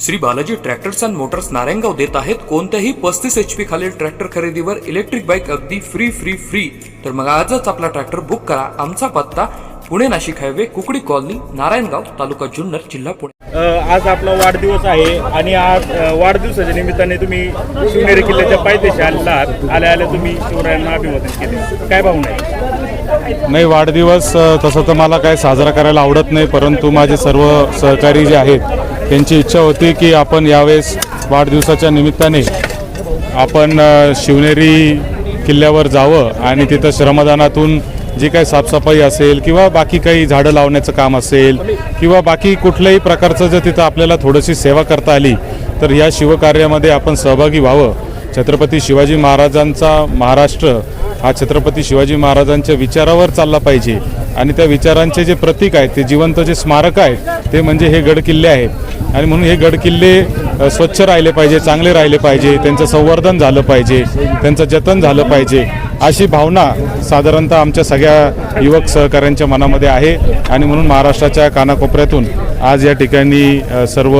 Shri Balaji tractors and motors Narayangaon देत आहेत कोणत्याही पस्तीस एच पी खालील ट्रॅक्टर खरेदीवर इलेक्ट्रिक बाईक अगदी फ्री फ्री फ्री तर मग आजच आपला ट्रॅक्टर बुक करा. आमचा पत्ता पुणे नाशिक हायवे कुकडी कॉलनी नारायणगाव तालुका जुन्नर जिल्हा पुणे. आज आपला वाढदिवस आहे आणि आज वाढदिवसाच्या निमित्ताने तुम्ही शिवनेरी किल्ल्याच्या पायथ्याशी आलेला आहात. आल्या आल्या तुम्ही शिवरायांना अभिवादन केले. काय भावना आहे? नाही वाढदिवस तसं तर मला काय साजरा करायला आवडत नाही परंतु माझे सर्व सहकारी जे आहेत त्यांची इच्छा होती की आपण यावेळेस वाढदिवसाच्या निमित्ताने आपण शिवनेरी किल्ल्यावर जावं आणि तिथं श्रमदानातून जी काही साफसफाई असेल किंवा बाकी काही झाडं लावण्याचं काम असेल किंवा बाकी कुठल्याही प्रकारचं जर तिथं आपल्याला थोडीशी सेवा करता आली तर या शिवकार्यामध्ये आपण सहभागी व्हावं. छत्रपती शिवाजी महाराजांचा महाराष्ट्र हा छत्रपती शिवाजी महाराजांच्या विचारावर चालला पाहिजे. आणि त्या विचारांचे जे प्रतीक आहेत ते जिवंत जे स्मारक आहेत ते म्हणजे हे गडकिल्ले आहेत आणि म्हणून हे गडकिल्ले स्वच्छ राहिले पाहिजे चांगले राहिले पाहिजे त्यांचं संवर्धन झालं पाहिजे त्यांचं जतन झालं पाहिजे अशी भावना साधारणतः आमच्या सगळ्या युवक सहकाऱ्यांच्या मनामध्ये आहे. आणि म्हणून महाराष्ट्राच्या कानाकोपऱ्यातून आज या ठिकाणी सर्व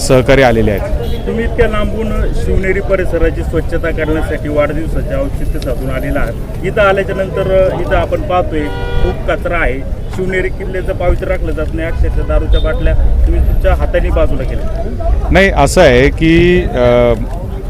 सहकारी आलेले आहेत. तुम्ही इतक्या लांबून शिवनेरी परिसराची स्वच्छता करण्यासाठी वाढदिवसाचे औचित्य साधून आलेला आहात. इथं आल्याच्यानंतर इथं आपण पाहतोय खूप कचरा आहे. शिवनेरी किल्ल्याचं पावित्र्य राखलं जात नाही. अक्षरशः दारूच्या बाटल्या तुम्ही तुमच्या हाताने बाजूला केल्या. नाही असं आहे की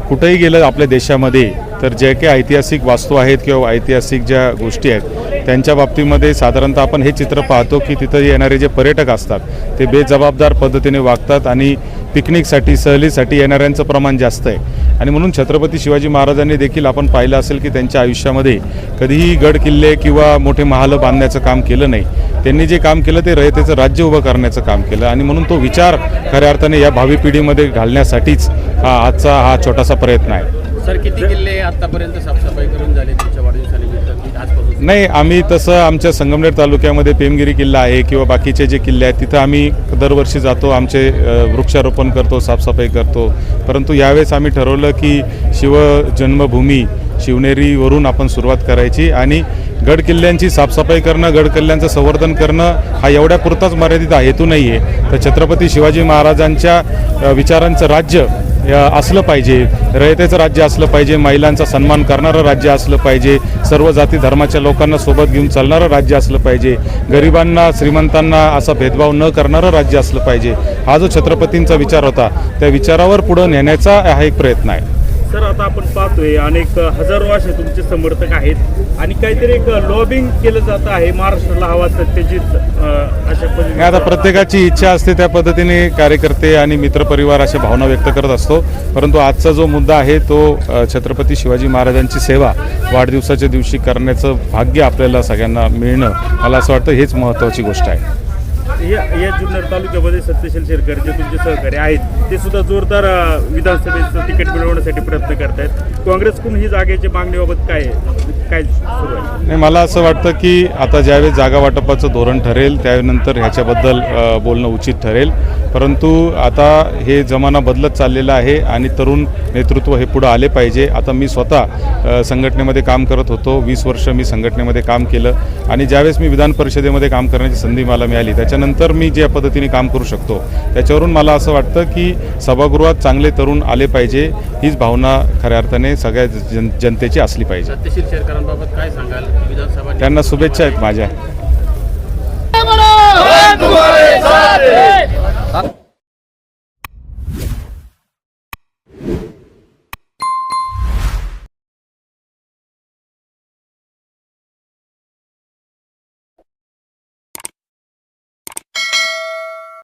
कुठेही गेलं आपल्या देशामध्ये तर जे काही ऐतिहासिक वास्तू आहेत किंवा ऐतिहासिक ज्या गोष्टी आहेत त्यांच्या बाबतीमध्ये साधारणतः आपण हे चित्र पाहतो की तिथं येणारे जे पर्यटक असतात ते बेजबाबदार पद्धतीने वागतात आणि पिकनिकसाठी सहलीसाठी येणाऱ्यांचं प्रमाण जास्त आहे. आणि म्हणून छत्रपती शिवाजी महाराजांनी देखील आपण पाहिलं असेल की त्यांच्या आयुष्यामध्ये कधीही गड किल्ले किंवा मोठे महाल बांधण्याचं काम केलं नाही. त्यांनी जे काम केलं ते रयतेचं राज्य उभं करण्याचं काम केलं. आणि म्हणून तो विचार खऱ्या अर्थाने या भावी पिढीमध्ये घालण्यासाठीच हा आजचा हा छोटासा प्रयत्न आहे. सर किती किल्ले आतापर्यंत साफसफाई करून झाले तुमच्या वाढदिवसानिमित्त? नाही आम्ही तसं आमच्या संगमनेर तालुक्यामध्ये पेमगिरी किल्ला आहे किंवा बाकीचे जे किल्ले आहेत तिथं आम्ही दरवर्षी जातो आमचे वृक्षारोपण करतो साफसफाई करतो. परंतु यावेळेस आम्ही ठरवलं की शिवजन्मभूमी शिवनेरीवरून आपण सुरुवात करायची आणि गड किल्ल्यांची साफसफाई करणं गड किल्ल्यांचं संवर्धन करणं हा एवढ्या पुरताच मर्यादित हेतू नाही आहे तर छत्रपती शिवाजी महाराजांच्या विचारांचं राज्य असलं पाहिजे रयतेचं राज्य असलं पाहिजे महिलांचा सन्मान करणारं राज्य असलं पाहिजे सर्व जाती धर्माच्या लोकांना सोबत घेऊन चालणारं राज्य असलं पाहिजे गरिबांना श्रीमंतांना असा भेदभाव न करणारं राज्य असलं पाहिजे हा जो छत्रपतींचा विचार होता त्या विचारावर पुढं नेण्याचा हा एक प्रयत्न आहे. सर आता आपण पाहतोय अनेक हजारो असे तुमचे समर्थक आहेत आणि काहीतरी एक लॉबिंग केलं जात आहे महाराष्ट्राला हवा सत्यजित अशा पद्धतीने आता प्रत्येकाची इच्छा असते त्या पद्धतीने कार्यकर्ते आणि मित्रपरिवार अशा भावना व्यक्त करत असतो. परंतु आजचा जो मुद्दा आहे तो छत्रपती शिवाजी महाराजांची सेवा वाढदिवसाच्या दिवशी करण्याचं भाग्य आपल्याला सगळ्यांना मिळणं मला असं वाटतं हेच महत्त्वाची गोष्ट आहे. या या जुन्नर तालुक्यामध्ये सत्यशील शेरकर जे तुमचे सहकारी आहेत ते सुद्धा जोरदार विधानसभेचं तिकीट मिळवण्यासाठी प्रयत्न करतायत काँग्रेसकडून ही जागेची मागणीबाबत काय आहे? काय सुरू आहे मला असं वाटतं की आता ज्यावेळेस जागा वाटपाचं धोरण ठरेल त्यानंतर ह्याच्याबद्दल बोलणं उचित ठरेल. परंतु आता हे जमाना बदलत चाललेला आहे आणि तरुण नेतृत्व हे पुढं आले पाहिजे. आता मी स्वतः संघटनेमध्ये काम करत होतो. वीस वर्ष मी संघटनेमध्ये काम केलं. आणि ज्यावेळेस मी विधान परिषदेमध्ये काम करण्याची संधी मला मिळाली त्याच्यानंतर मी ज्या पद्धतीने काम करू शकतो त्याच्यावरून मला असं वाटतं की सभागृहात चांगले तरुण आले पाहिजे. हीच भावना खऱ्या अर्थाने सगळ्या जन जनतेची असली पाहिजे. त्यांना शुभेच्छा आहेत माझ्या.